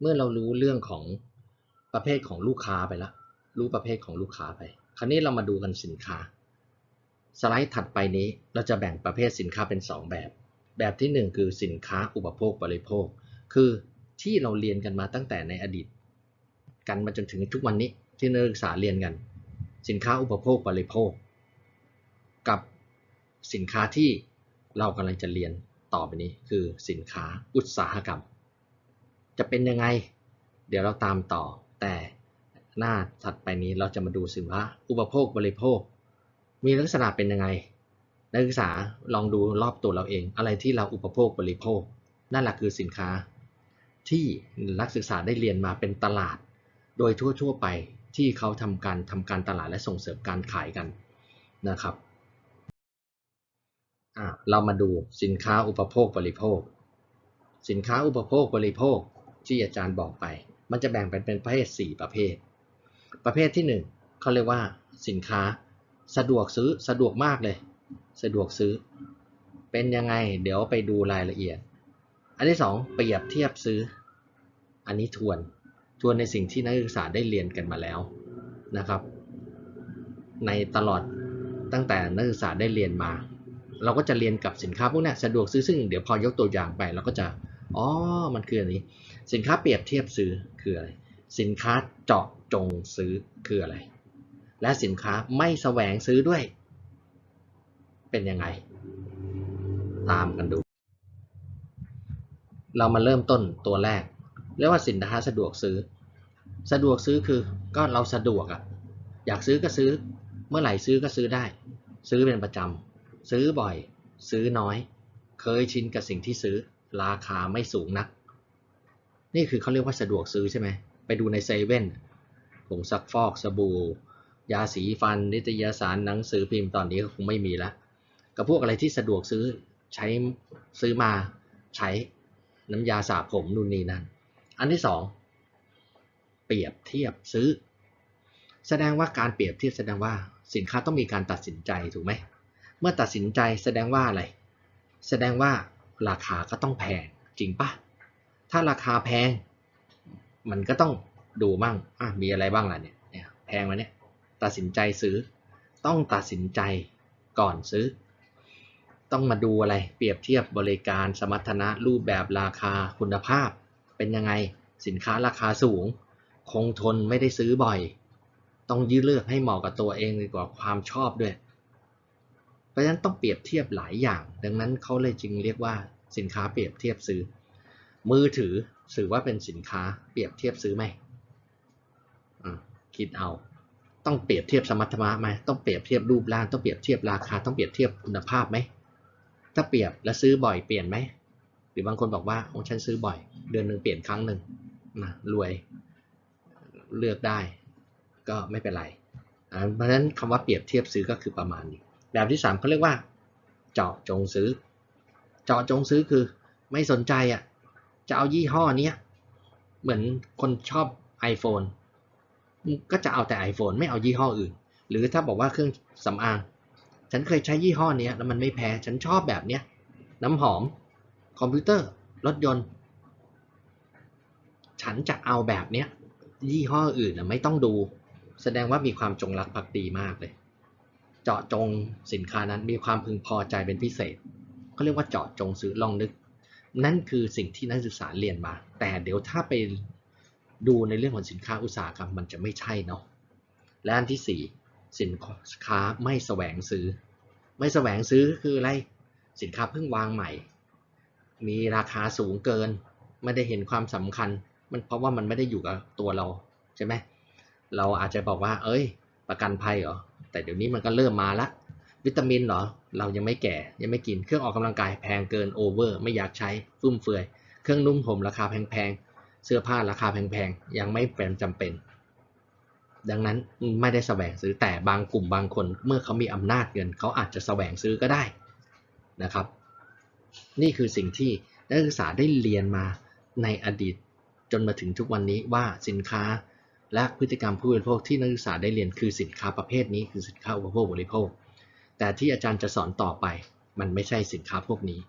เมื่อเรารู้เรื่องของประเภทของลูกค้าไปแล้วรู้ประเภทของลูกค้าไป คราวนี้เรามาดูกันสินค้า สไลด์ถัดไปนี้เราจะแบ่งประเภทสินค้าเป็น 2 แบบ แบบที่ 1 คือสินค้าอุปโภคบริโภค คือที่เราเรียนกันมาตั้งแต่ในอดีต กันมาจนถึงทุกวันนี้ที่นักศึกษาเรียนกัน สินค้าอุปโภคบริโภค กับสินค้าที่เรากำลังจะเรียนต่อไปนี้คือสินค้าอุตสาหกรรม จะเป็นยังไง เดี๋ยวเราตามต่อ แต่หน้าถัดไปนี้เราจะมาดูสินค้าอุปโภคบริโภค มีลักษณะเป็นยังไง นักศึกษาลองดูรอบตัวเราเอง อะไรที่เราอุปโภคบริโภค นั่นแหละคือสินค้า ที่นักศึกษาได้เรียนมาเป็นตลาด โดยทั่ว ๆ ไปที่เขาทำการทำการตลาดและส่งเสริมการขายกันนะครับเรามาดูสินค้าอุปโภคบริโภค สินค้าอุปโภคบริโภค ที่อาจารย์บอกไป มันจะแบ่งเป็นเป็นประเภท 4 ประเภท ประเภทที่1เขาเรียกว่าสินค้าสะดวกซื้อสะดวกมากเลย สะดวกซื้อ เป็นยังไง เดี๋ยวไปดูรายละเอียด อันที่ 2 เปรียบเทียบซื้อ อันนี้ทวน ทวนในสิ่งที่นักศึกษาได้เรียนกันมาแล้วนะครับ ในตลอดตั้งแต่นักศึกษาได้เรียนมา เราก็จะเรียนกับสินค้าพวกนี้สะดวกซื้อซึ่งเดี๋ยวพอยกตัวอย่างไปเราก็จะอ๋อมันคืออันนี้ สินค้าเปรียบเทียบซื้อคืออะไร สินค้าเจาะจงซื้อคืออะไร และสินค้าไม่แสวงซื้อด้วย เป็นยังไง ตามกันดู เรามาเริ่มต้นตัวแรก เรียกว่าสินค้าสะดวกซื้อ สะดวกซื้อคือก็เราสะดวกอะอยากซื้อก็ซื้อ เมื่อไหร่ซื้อก็ซื้อได้ ซื้อเป็นประจำซื้อบ่อย ซื้อน้อย เคยชินกับสิ่งที่ซื้อ ราคาไม่สูงนัก นี่คือเขาเรียกว่าสะดวกซื้อใช่ไหมไปดูในเซเว่นผงซักฟอกสบู่ ยาสีฟัน นิตยสารหนังสือพิมพ์ตอนนี้ก็คงไม่มีแล้วกับพวกอะไรที่สะดวกซื้อใช้ซื้อมาใช้น้ำยาสระผมนู่นนี่นั่น อันที่สองเปรียบเทียบซื้อ แสดงว่าการเปรียบเทียบแสดงว่าสินค้าต้องมีการตัดสินใจถูกไหมเมื่อตัดสินใจแสดงว่าอะไร แสดงว่าราคาก็ต้องแพงจริงปะ ถ้าราคาแพง มันก็ต้องดูมั่งอะมีอะไรบ้างล่ะเนี่ยเนี่ยแพงมาเนี่ยตัดสินใจซื้อ ต้องตัดสินใจก่อนซื้อ ต้องมาดูอะไรเปรียบเทียบบริการสมรรถนะรูปแบบราคาคุณภาพ เป็นยังไงสินค้าราคาสูง คงทนไม่ได้ซื้อบ่อย ต้องยืดเลือกให้เหมาะกับตัวเองดีกว่าความชอบด้วย เพราะฉะนั้นต้องเปรียบเทียบหลายอย่าง ดังนั้นเขาเลยจึงเรียกว่าสินค้าเปรียบเทียบซื้อ มือถือถือว่าเป็นสินค้าเปรียบเทียบซื้อไหมคิดเอา ต้องเปรียบเทียบสมรรถนะไหมต้องเปรียบเทียบรูปร่างต้องเปรียบเทียบราคา ต้องเปรียบเทียบคุณภาพไหมถ้าเปรียบแล้วซื้อบ่อยเปลี่ยนไหมหรือบางคนบอกว่าโอ้ฉันซื้อบ่อย เดือนหนึ่งเปลี่ยนครั้งหนึ่งนะรวยเลือกได้ ก็ไม่เป็นไรเพราะฉะนั้นคำว่าเปรียบเทียบซื้อก็คือประมาณนี้แบบที่3เขาเรียกว่า เจาะจงซื้อ เจาะจงซื้อคือไม่สนใจอะ จะเอายี่ห้อเนี้ยเหมือนคนชอบ iPhone ก็จะเอาแต่ iPhone ไม่เอายี่ห้ออื่น หรือถ้าบอกว่าเครื่องสำอาง ฉันเคยใช้ยี่ห้อนี้แล้วมันไม่แพ้ ฉันชอบแบบเนี้ย น้ำหอม คอมพิวเตอร์ รถยนต์ ฉันจะเอาแบบเนี้ย ยี่ห้ออื่นนะไม่ต้องดู แสดงว่ามีความจงรักภักดีมากเลย เจาะจงสินค้านั้นมีความพึงพอใจเป็นพิเศษเขาเรียกว่าเจาะจงซื้อลองนึก นั่นคือสิ่งที่นักศึกษาเรียนมา แต่เดี๋ยวถ้าไปดูในเรื่องของสินค้าอุตสาหกรรมมันจะไม่ใช่เนาะและอันที่ 4 สินค้าไม่แสวงซื้อ ไม่แสวงซื้อคืออะไร สินค้าเพิ่งวางใหม่ มีราคาสูงเกิน ไม่ได้เห็นความสำคัญ มันเพราะว่ามันไม่ได้อยู่กับตัวเราใช่ไหมเราอาจจะบอกว่า เอ้ย ประกันภัยเหรอ แต่เดี๋ยวนี้มันก็เริ่มมาละ วิตามินเหรอ เรายังไม่แก่ ยังไม่กิน เครื่องออกกำลังกายแพงเกินโอเวอร์ ไม่อยากใช้ ฟุ่มเฟือย เครื่องนุ่มผมราคาแพงๆ เสื้อผ้าราคาแพงๆ ยังไม่เป็นจำเป็น ดังนั้นไม่ได้แสวงซื้อ แต่บางกลุ่มบางคน เมื่อเขามีอำนาจเงิน เขาอาจจะแสวงซื้อก็ได้นะครับ นี่คือสิ่งที่นักศึกษาได้เรียนมาในอดีตจนมาถึงทุกวันนี้ว่าสินค้าและพฤติกรรมผู้บริโภคที่นักศึกษาได้เรียนคือสินค้าประเภทนี้คือสินค้าอุปโภคบริโภค แต่ที่อาจารย์จะสอนต่อไป มันไม่ใช่สินค้าพวกนี้